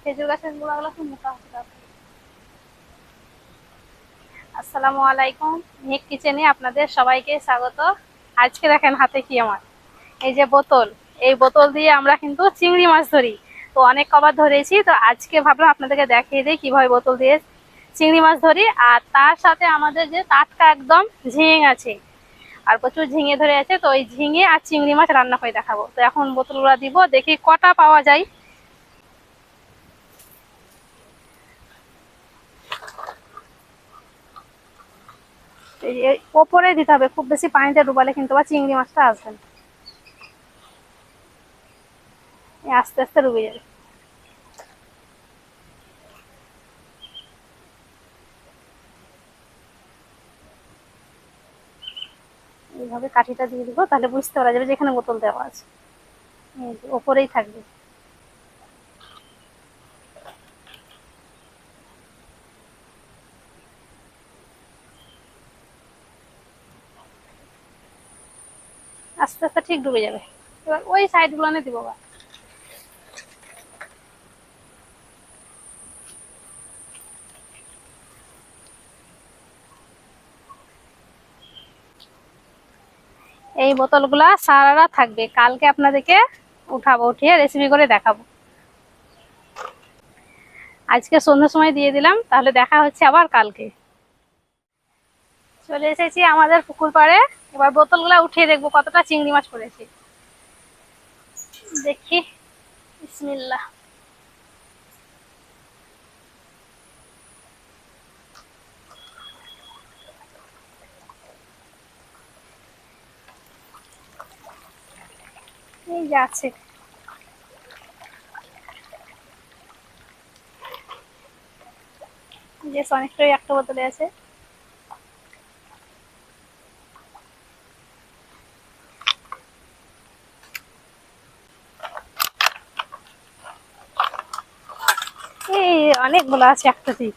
খেজুর গাছের গুঁড়াগুলো খুব মোটা হচ্ছে। আসসালামু আলাইকুম মেক কিচেনে আপনাদের সবাইকে স্বাগত। আজকে দেখেন হাতে কি আমার। এই যে বোতল, এই বোতল দিয়ে আমরা কিন্তু চিংড়ি মাছ ধরি। তো অনেক কবার ধরেছি, তো আজকে ভাবলাম আপনাদেরকে দেখিয়ে দিই কীভাবে বোতল দিয়ে চিংড়ি মাছ ধরি। আর তার সাথে আমাদের যে টাটকা একদম ঝিঙে আছে, আর প্রচুর ঝিঙে ধরে আছে, তো ওই ঝিঙে আর চিংড়ি মাছ রান্না করে দেখাবো। তো এখন বোতলগুলো দিব, দেখি কটা পাওয়া যায়। ওপরে দিতে হবে, খুব বেশি পানিতে ডুবালে কিন্তু আবার চিংড়ি মাছটা আসবে না। আস্তে আস্তে ডুবে যাবে। এইভাবে কাঠিটা দিয়ে দিব, তাহলে বুঝতে পারা যাবে যেখানে বোতল দেওয়া আছে। ওপরেই থাকবে। আস্তে আস্তে ঠিক ডুবে যাবে। এবার ওই সাইডগুলো দিব বা এই বোতলগুলা সারা রাত থাকবে। কালকে আপনাদেরকে উঠাবো, উঠিয়ে রেসিপি করে দেখাবো। আজকে সন্ধ্যার সময় দিয়ে দিলাম, তাহলে দেখা হচ্ছে আবার কালকে। চলে এসেছি আমাদের পুকুর পাড়ে। এবার বোতলগুলা উঠিয়ে দেখব কতটা চিংড়ি মাছ পড়েছে দেখি। বিসমিল্লাহ। এই যে আছে। যে অনেকটাই একটা বোতলে আছে এই অনেকগুলো আছে একটাতেই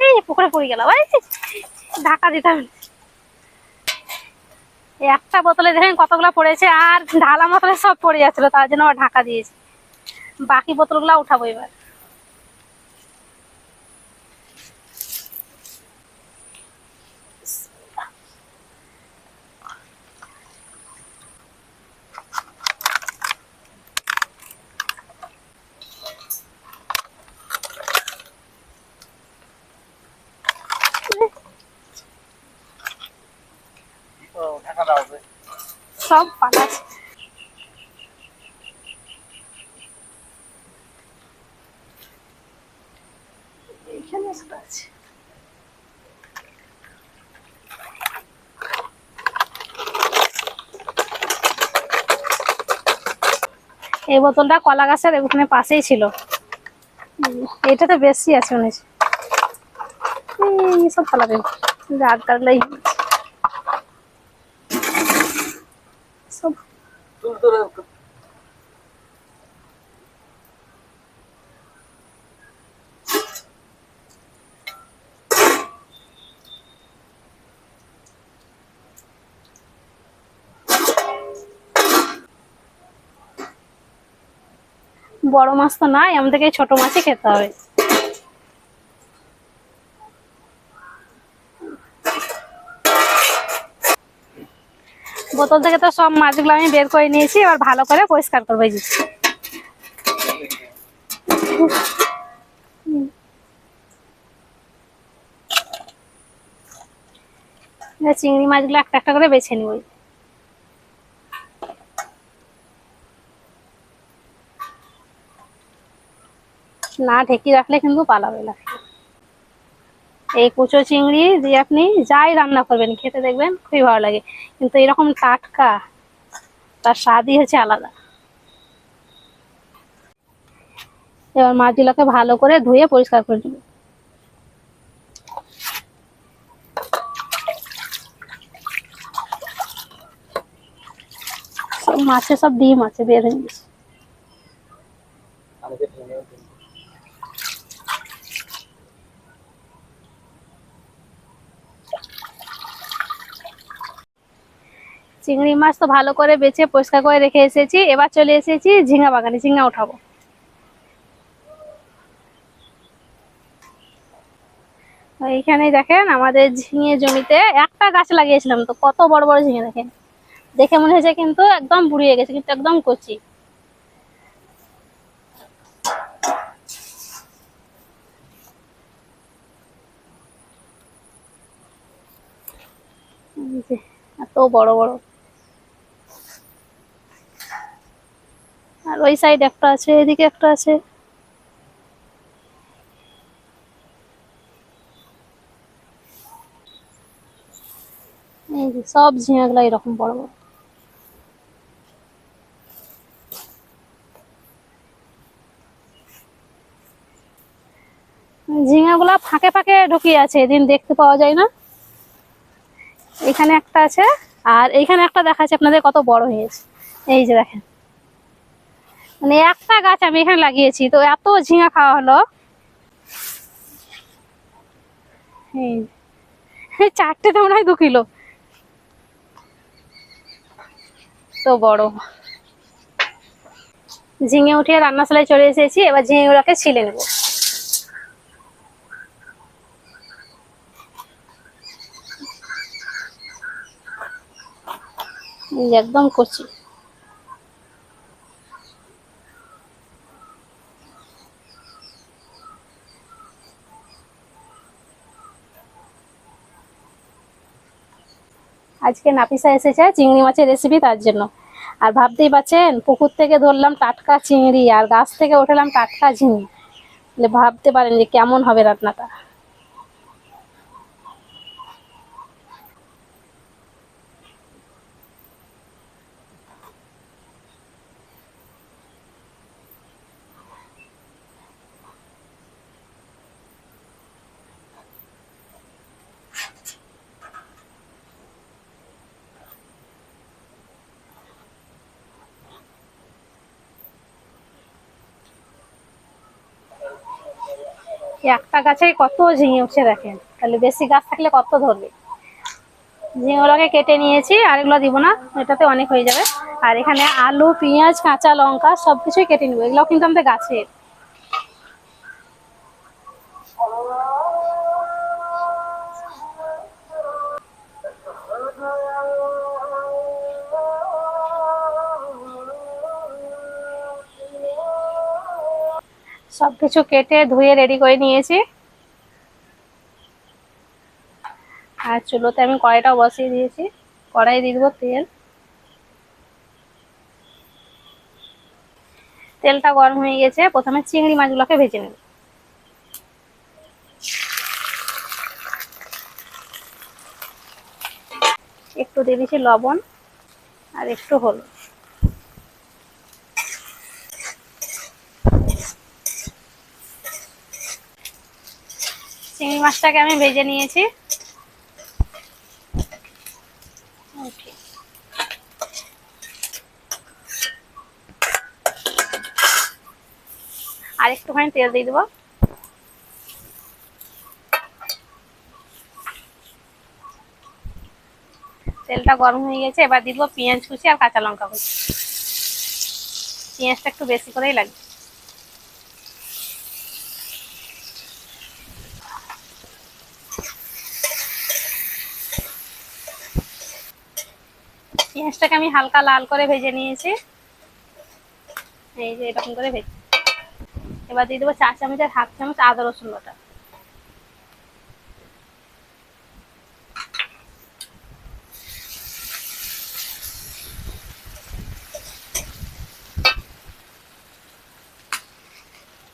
এই এই পুকুরে পড়ে গেল ঢাকা দিতাম। একটা বোতলে দেখেন কতগুলো পড়েছে, আর ঢালা বোতলে সব পড়ে যাচ্ছিল, তার জন্য ঢাকা দিয়েছি। বাকি বোতলগুলো উঠাবো এবার। সব পালাচ্ছে এই বোতলটা কলা গাছের ওখানে পাশেই ছিল। এটাতে বেশি আছে এই সব পালাবে রাত কাটলেই বড় মাছ তো নাই আমাদেরকে ছোট মাছই খেতে হবে। বোতল থেকে তো সব মাছগুলো আমি বের করে নিয়েছি, এবার ভালো করে পরিষ্কার করব এই চিংড়ি মাছগুলো একটা একটা করে বেছে নিবই না ঢেকে রাখলে কিন্তু পালাবে না। এই কুচো চিংড়ি দিয়ে আপনি যাই রান্না করবেন, খেতে দেখবেন খুবই ভালো লাগে। কিন্তু এরকম টাটকা, তার স্বাদই হচ্ছে আলাদা। এবার মাছগুলোকে ভালো করে ধুয়ে পরিষ্কার করে নেবে। মাছে সব ডিম আছে বের হয়ে চিংড়ি মাছ তো ভালো করে বেছে পরিষ্কার করে রেখে এসেছি। এবার চলে এসেছি ঝিঙা বাগানে, ঝিঙা উঠাবো। এইখানে দেখেন আমাদের ঝিঙে জমিতে একটা গাছ লাগিয়েছিলাম তো, কত বড় বড় ঝিঙে দেখেন। দেখে মনে হয়েছে কিন্তু একদম বুড়িয়ে গেছে, কিন্তু একদম কচি। এত বড় বড়। ওই সাইড একটা আছে, এদিকে একটা আছে। এই যে সব ঝিঙাগুলা এরকম বড় বড়। ঝিঙাগুলা ফাঁকে ফাঁকে ঢুকিয়ে আছে, এদিন দেখতে পাওয়া যায় না। এখানে একটা আছে, আর এইখানে একটা দেখাচ্ছে, আপনাদের কত বড় হয়েছে। এই যে দেখেন। মানে একটা গাছ আমি এখানে লাগিয়েছি, তো এত ঝিঙা খাওয়া হলো। চারটে তো মনে হয় দু কিলো। তো বড়। ঝিঙে উঠিয়ে রান্নাশালায় চলে এসেছি, এবার ঝিঙেগুলোকে ছিলে নেব। একদম কচি। আজকে নাপিসা এসেছে চিংড়ি মাছের রেসিপি তার জন্য। আর ভাবতেই পাচ্ছেন, পুকুর থেকে ধরলাম টাটকা চিংড়ি আর গাছ থেকে উঠালাম টাটকা ঝিঙে। ভাবতে পারেন যে কেমন হবে রান্নাটা। একটা গাছে কত ঝিঙে উঠছে দেখেন। তাহলে বেশি গাছ থাকলে কত ধরবে? ঝিঙেগুলোকে কেটে নিয়েছি, আর এগুলো দিব না, এটাতে অনেক হয়ে যাবে। আর এখানে আলু, পেঁয়াজ, কাঁচা লঙ্কা সবকিছুই কেটে নিবো এগুলো কিন্তু আমাদের গাছের। সবকিছু কেটে ধুয়ে রেডি করে নিয়েছি। আর চুলোতে আমি কড়াইটাও বসিয়ে দিয়েছি। কড়াই দিয়ে দেবো তেল। তেলটা গরম হয়ে গেছে। প্রথমে চিংড়ি মাছগুলোকে ভেজে নেব। একটু দিয়ে দিচ্ছি লবণ আর একটু হলুদ চিংড়ি মাছটাকে আমি ভেজে নিয়েছি। আর একটুখানি তেল দিয়ে দেবো। তেলটা গরম হয়ে গেছে, এবার দিব পেঁয়াজ কুচি আর কাঁচা লঙ্কা কুচি। পেঁয়াজটা একটু বেশি করেই লাগবে। পেঁয়াজটাকে আমি হালকা লাল করে ভেজে নিয়েছি। এই যে এরকম করে ভেজে এবার দিয়ে দেবো চা চামচের হাফ চামচ আদা রসুন বাটা।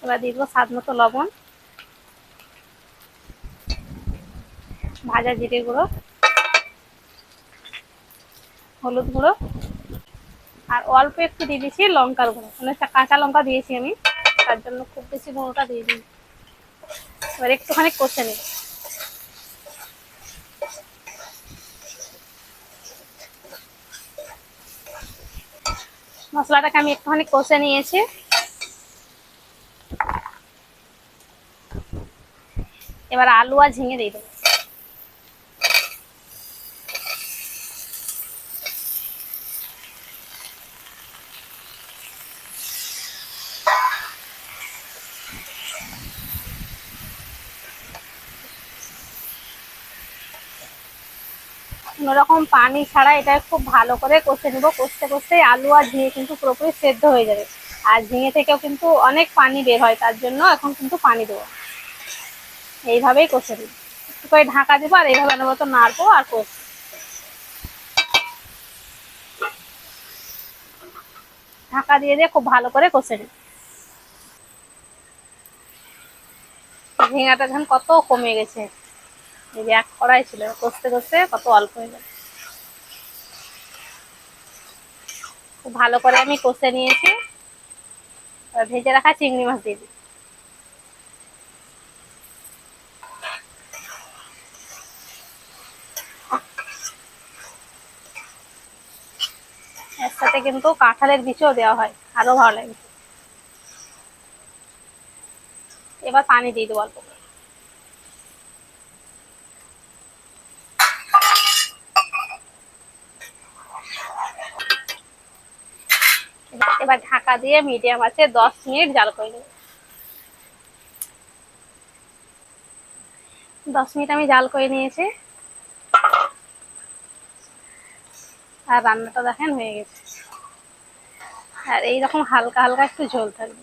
এবার দিয়ে দেবো স্বাদ মতো লবণ। ভাজা জিরে গুঁড়ো। হলুদ গুঁড়ো। আর অল্প একটু দিয়ে দিয়েছি লঙ্কার গুঁড়ো। মানে কাঁচা লঙ্কা দিয়েছি আমি। তার জন্য খুব বেশি গুঁড়োটা দিয়ে দিই এবার একটুখানি কষে নিই মশলাটাকে আমি একটুখানি কষে নিয়েছি। এবার আলু আর ঝিঙে দিয়ে দেবো। কোনো রকম পানি ছাড়া এটা খুব ভালো করে কষে নেব। কষতে কষতে আলু আর ঝিঙে কিন্তু পুরোপুরি সেদ্ধ হয়ে যাবে। আর ঝিঙে থেকেও কিন্তু অনেক পানি বের হয়, তার জন্য এখন কিন্তু পানি দেবো। এইভাবেই কষে নিই একটু করে ঢাকা দেবো আর এইভাবে অনবরত নাড়বো আর কষ ঢাকা দিয়ে দিয়ে খুব ভালো করে কষে নিই ঝিঙাটা যখন কত কমে গেছে। এই যে এক কড়াই ছিল, কষতে কষতে কত অল্প হয়ে গেল। খুব ভালো করে আমি কষে নিয়েছি। ভেজে রাখা চিংড়ি মাছ দিয়ে দিই। এর কিন্তু কাঁঠালের বীজও দেওয়া হয়, আরও ভালো লাগে। এবার পানি দিয়ে দেবো অল্প করে। এবার ঢাকা দিয়ে মিডিয়াম আছে, দশ মিনিট জাল করে নেব। দশ মিনিট আমি জাল করে নিয়েছি। আর রান্নাটা দেখেন হয়ে গেছে। আর এইরকম হালকা হালকা একটু ঝোল থাকবে।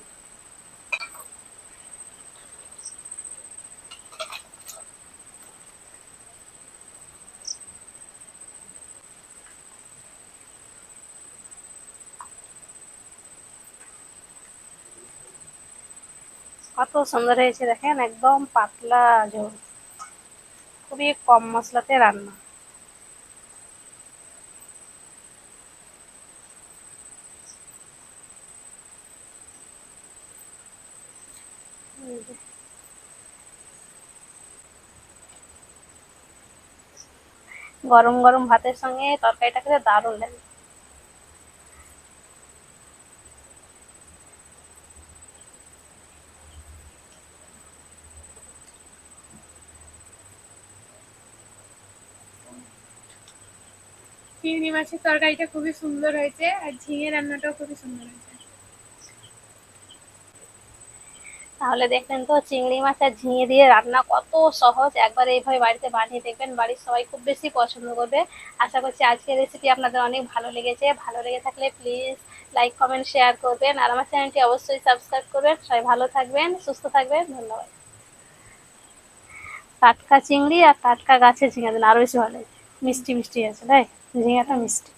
সুন্দর হয়েছে, দেখেন, একদম পাতলা ঝোল খুবই কম মশলাতে রান্না। গরম গরম ভাতের সঙ্গে তরকারিটা খেতে দারুণ লাগে। চিংড়ি মাছের তরকারিটা খুবই সুন্দর হয়েছে আর ঝিঙে রান্নাটাও খুবই সুন্দর হয়েছে। তাহলে দেখলেন তো চিংড়ি মাছ আর ঝিঙে দিয়ে রান্না কত সহজ। একবার এইভাবে বাড়িতে বানিয়ে দেখবেন, বাড়ির সবাই খুব বেশি পছন্দ করবে। আশা করছি আজকের রেসিপি আপনাদের অনেক ভালো লেগেছে। ভালো লেগে থাকলে প্লিজ লাইক কমেন্ট শেয়ার করবেন। আর আমার চ্যানেলটি অবশ্যই সাবস্ক্রাইব করবেন। সবাই ভালো থাকবেন, সুস্থ থাকবেন। ধন্যবাদ। টাটকা চিংড়ি আর টাটকা গাছের ঝিঙে দিন। আরও বেশি ভালো। মিষ্টি মিষ্টি আছে তাই ঝিঙাটা মিষ্টি।